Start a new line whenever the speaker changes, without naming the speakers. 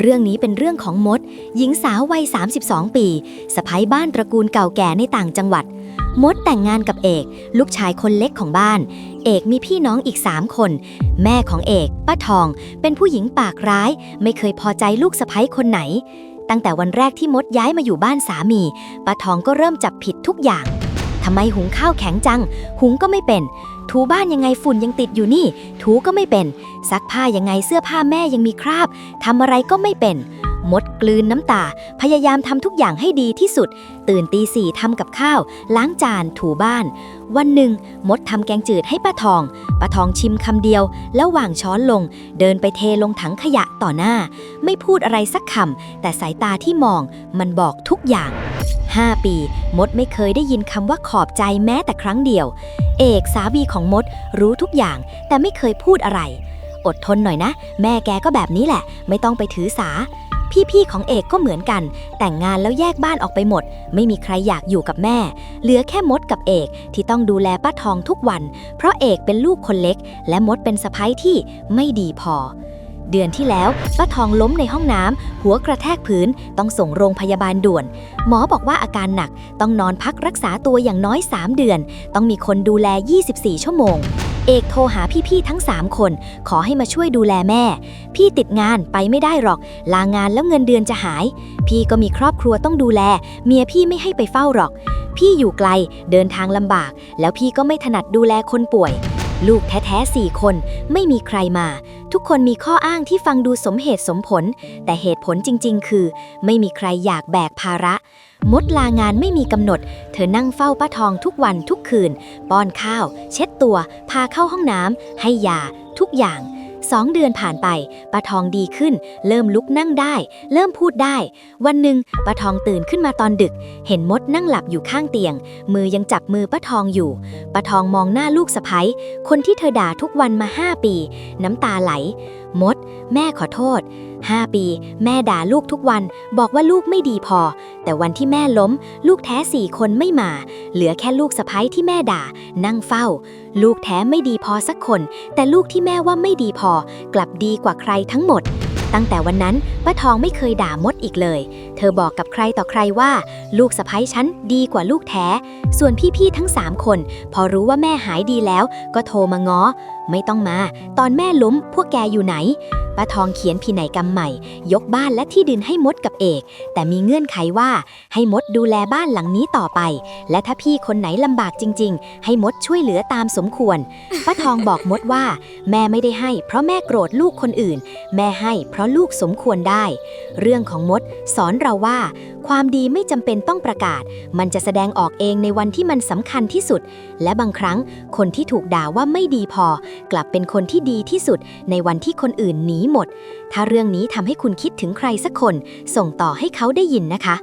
เรื่องนี้เป็นเรื่องของมด หญิงสาววัย 32 ปีสะพ้ายบ้านตระกูลเก่าแก่ในต่างจังหวัด มดแต่งงานกับเอก ลูกชายคนเล็กของบ้าน เอกมีพี่น้องอีก 3 คน แม่ของเอก ป้าทอง เป็นผู้หญิงปากร้าย ไม่เคยพอใจลูกสะพ้ายคนไหน ตั้งแต่วันแรกที่มดย้ายมาอยู่บ้านสามี ป้าทองก็เริ่มจับผิดทุกอย่างทำไมหุงข้าวแข็งจัง หุงก็ไม่เป็น ถูบ้านยังไงฝุ่นยังติดอยู่นี่ ถูก็ไม่เป็น ซักผ้ายังไงเสื้อผ้าแม่ยังมีคราบทำอะไรก็ไม่เป็นมดกลืนน้ำตา พยายามทำทุกอย่างให้ดีที่สุด ตื่นตีสี่ทำกับข้าว ล้างจานถูบ้าน วันหนึ่ง มดทำแกงจืดให้ป้าทองป้าทองชิมคำเดียว แล้ววางช้อนลง เดินไปเทลงถังขยะต่อหน้า ไม่พูดอะไรสักคำแต่สายตาที่มองมันบอกทุกอย่าง 5 ปี มดไม่เคยได้ยินคำว่าขอบใจแม้แต่ครั้งเดียว เอกสามีของมดรู้ทุกอย่าง แต่ไม่เคยพูดอะไร อดทนหน่อยนะ แม่แกก็แบบนี้แหละ ไม่ต้องไปถือสา พี่ๆของเอกก็เหมือนกัน แต่งงานแล้วแยกบ้านออกไปหมด ไม่มีใครอยากอยู่กับแม่ เหลือแค่มดกับเอกที่ต้องดูแลป้าทองทุกวัน เพราะเอกเป็นลูกคนเล็ก และมดเป็นสะพ้ยที่ไม่ดีพอ เดือนที่แล้วป้าทองล้มในห้องน้ำ หัวกระแทกพื้นต้องส่งโรงพยาบาลด่วน หมอบอกว่าอาการหนักต้องนอนพักรักษาตัวอย่างน้อย 3 เดือน ต้องมีคนดูแล 24 ชั่วโมง เอกโทรหาพี่ๆทั้ง 3 คน ขอให้มาช่วยดูแลแม่ พี่ติดงานไปไม่ได้หรอก ลางานแล้วเงินเดือนจะหาย พี่ก็มีครอบครัวต้องดูแล เมียพี่ไม่ให้ไปเฝ้าหรอก พี่อยู่ไกลเดินทางลำบาก แล้วพี่ก็ไม่ถนัดดูแลคนป่วย ลูกแท้ๆสี่คนไม่มีใครมา ทุกคนมีข้ออ้างที่ฟังดูสมเหตุสมผล แต่เหตุผลจริง ๆ คือ ไม่มีใครอยากแบกภาระ มดลางานไม่มีกำหนด เธอนั่งเฝ้าป้าทองทุกวันทุกคืน ป้อนข้าว เช็ดตัว พาเข้าห้องน้ำให้ยา ทุกอย่าง สองเดือนผ่านไปป้าทองดีขึ้น เริ่มลุกนั่งได้ เริ่มพูดได้ วันหนึ่งป้าทองตื่นขึ้นมาตอนดึก เห็นมดนั่งหลับอยู่ข้างเตียง มือยังจับมือป้าทองอยู่ป้าทองมองหน้าลูกสะพ้ยคนที่เธอด่าทุกวันมาห้าปี น้ำตาไหล มด แม่ขอโทษ5ปี แม่ด่าลูกทุกวัน บอกว่าลูกไม่ดีพอ แต่วันที่แม่ล้ม ลูกแท้สี่คนไม่มา เหลือแค่ลูกสะพ้ยที่แม่ด่า นั่งเฝ้า ลูกแท้ไม่ดีพอสักคน แต่ลูกที่แม่ว่าไม่ดีพอ กลับดีกว่าใครทั้งหมด ตั้งแต่วันนั้นป้าทองไม่เคยด่ามดอีกเลย เธอบอกกับใครต่อใครว่า ลูกสะพ้ยฉันดีกว่าลูกแท้ ส่วนพี่ๆทั้งสามคน พอรู้ว่าแม่หายดีแล้ว ก็โทรมาง้อไม่ต้องมา ตอนแม่ล้มพวกแกอยู่ไหนป้าทองเขียนพินัยกรรมใหม่ ยกบ้านและที่ดินให้มดกับเอก แต่มีเงื่อนไขว่าให้มดดูแลบ้านหลังนี้ต่อไป และถ้าพี่คนไหนลำบากจริง ๆ ให้มดช่วยเหลือตามสมควรป้าทองบอกมดว่า แม่ไม่ได้ให้ เพราะแม่โกรธลูกคนอื่น แม่ให้เพราะลูกสมควรได้ เรื่องของมดสอนเราว่า ความดีไม่จำเป็นต้องประกาศ มันจะแสดงออกเองในวันที่มันสำคัญที่สุด และบางครั้งคนที่ถูกด่าว่าไม่ดีพอกลับเป็นคนที่ดีที่สุดในวันที่คนอื่นหนีหมด ถ้าเรื่องนี้ทำให้คุณคิดถึงใครสักคน ส่งต่อให้เขาได้ยินนะคะ